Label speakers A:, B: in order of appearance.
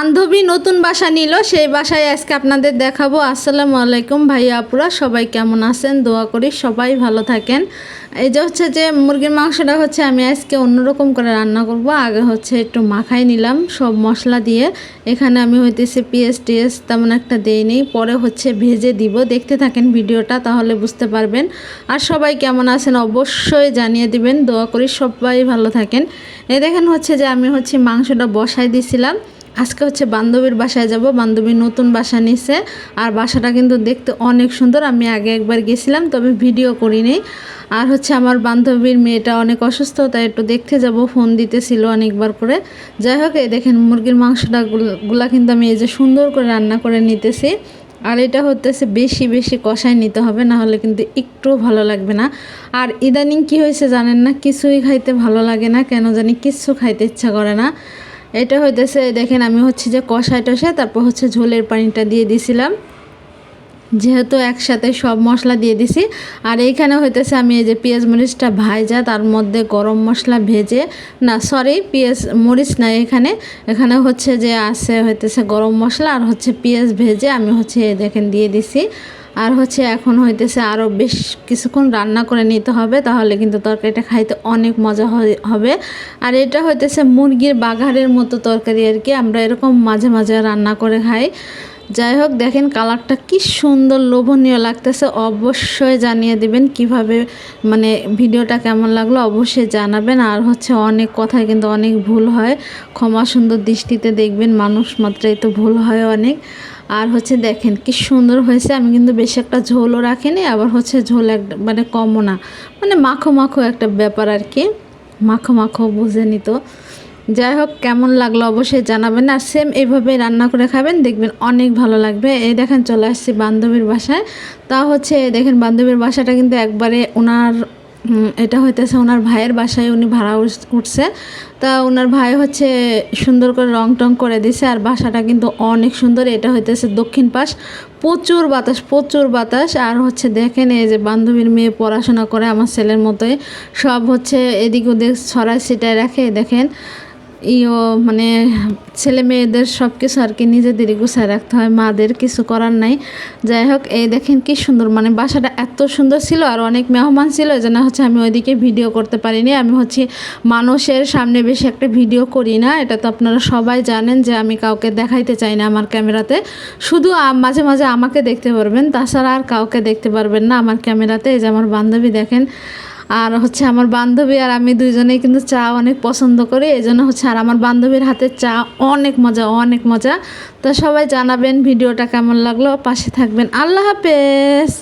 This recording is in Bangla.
A: বান্ধবী নতুন বাসা নিল, সেই বাসায় আজকে আপনাদের দেখাবো। আসসালামু আলাইকুম ভাইয়া আপুরা, সবাই কেমন আছেন? দোয়া করি সবাই ভালো থাকেন। এই যে হচ্ছে যে মুরগির মাংসটা হচ্ছে আমি আজকে অন্যরকম করে রান্না করব। আগে হচ্ছে একটু মাখাই নিলাম সব মশলা দিয়ে। এখানে আমি হইতেছে পিএস টিএস তেমন একটা দেইনি পরে হচ্ছে ভেজে দিব। দেখতে থাকেন ভিডিওটা, তাহলে বুঝতে পারবেন। আর সবাই কেমন আছেন অবশ্যই জানিয়ে দিবেন। দোয়া করি সবাই ভালো থাকেন। এই দেখেন হচ্ছে যে আমি হচ্ছে মাংসটা বসাই দিছিলাম। আজকে হচ্ছে বান্ধবীর বাসায় যাব, বান্ধবী নতুন বাসা নিছে, আর বাসাটা কিন্তু দেখতে অনেক সুন্দর, আমি আগে একবার গেছিলাম, তবে ভিডিও করিনি। আর হচ্ছে আমার বান্ধবীর মেয়েটা অনেক অসুস্থ, তাই একটু দেখতে যাব, ফোন দিতেছিল অনেকবার করে। যাই হোক, এই দেখেন মুরগির মাংসটা গুলা কিন্তু আমি এই যে সুন্দর করে রান্না করে নিতেছি। আর এটা হতেছে বেশি বেশি কষাই নিতে হবে, না হলে কিন্তু একটু ভালো লাগবে না। আর ইদানিং কি হয়েছে জানেন না, কিছুই খাইতে ভালো লাগে না, কেন জানি কিচ্ছু খাইতে ইচ্ছা করে না। এটা হইতেছে, দেখেন আমি হচ্ছে যে কষায় টষাই তারপর হচ্ছে ঝোলের পানিটা দিয়ে দিছিলাম। যেহেতু একসাথে সব মশলা দিয়ে দিছি। আর এইখানে হইতেছে আমি এই যে পেঁয়াজ মরিচটা ভাইজা, তার মধ্যে গরম মশলা ভেজে, না সরি পেঁয়াজ মরিচ না এখানে। এখানে হচ্ছে যে আছে হইতেছে গরম মশলা আর হচ্ছে পেঁয়াজ ভেজে আমি হচ্ছে দেখেন দিয়ে দিছি। আর হচ্ছে এখন হইতেছে আরও বেশ কিছুক্ষণ রান্না করে নিতে হবে, তাহলে কিন্তু তরকারিটা খাইতে অনেক মজা হবে। আর এটা হইতেছে মুরগির বাঘারের মতো তরকারি আর কি, আমরা এরকম মাঝে মাঝে রান্না করে খাই। যাই হোক, দেখেন কালারটা কি সুন্দর, লোভনীয় লাগতেছে। অবশ্যই জানিয়ে দিবেন কীভাবে মানে ভিডিওটা কেমন লাগল অবশ্যই জানাবেন। আর হচ্ছে অনেক কথায় কিন্তু অনেক ভুল হয়, ক্ষমা সুন্দর দৃষ্টিতে দেখবেন, মানুষ মাত্রাই তো ভুল হয় অনেক। আর হচ্ছে দেখেন কি সুন্দর হয়েছে। আমি কিন্তু বেশি একটা ঝোলও রাখিনি, আবার হচ্ছে ঝোল এক মানে কমও না। মানে মাখো মাখো একটা ব্যাপার আর কি। মাখো মাখো বুঝে নিত। যাই হোক, কেমন লাগল অবশ্যই জানাবেন। আর সেম এইভাবে রান্না করে খাবেন, দেখবেন অনেক ভালো লাগবে। এই দেখেন চলে আসছি বান্ধবীর বাসায়। তা হচ্ছে, দেখেন বান্ধবীর বাসাটা কিন্তু একবারে ওনার এটা হইতেছে ওনার ভাইয়ের বাসায় উনি ভাড়া উঠছে। তা ওনার ভাই হচ্ছে সুন্দর করে রং টং করে দিছে আর বাসাটা কিন্তু অনেক সুন্দর। এটা হইতেছে দক্ষিণ পাশ। প্রচুর বাতাস প্রচুর বাতাস। আর হচ্ছে দেখেন এই যে বান্ধবীর মেয়ে পড়াশোনা করে আমার ছেলের মতোই। সব হচ্ছে এদিক ওদিক ছড়ায় ছিটায় রাখে, দেখেন। ইও মানে ছেলে মেয়েদের সব কিছু আর কি নিজেদেরই গুছায় রাখতে হয়, মাদের কিছু করার নাই। যাই হোক, এই দেখেন কি সুন্দর মানে বাসাটা এত সুন্দর ছিল আর অনেক মেহমান ছিল জন্য হচ্ছে আমি ওইদিকে ভিডিও করতে পারিনি। আমি হচ্ছে মানুষের সামনে বেশি একটা ভিডিও করি না, এটা তো আপনারা সবাই জানেন যে আমি কাউকে দেখাইতে চাই না আমার ক্যামেরাতে। শুধু মাঝে মাঝে আমাকে দেখতে পারবেন, তাছাড়া আর কাউকে দেখতে পারবেন না আমার ক্যামেরাতে। এই যে আমার বান্ধবী দেখেন আর হচ্ছে আমার বান্ধবী আর আমি দুইজনেই কিন্তু চা অনেক পছন্দ করি এই জন্য হচ্ছে আর আমার বান্ধবীর হাতে চা অনেক মজা অনেক মজা। তো সবাই জানাবেন ভিডিওটা কেমন লাগল, পাশে থাকবেন। আল্লাহ হাফেজ!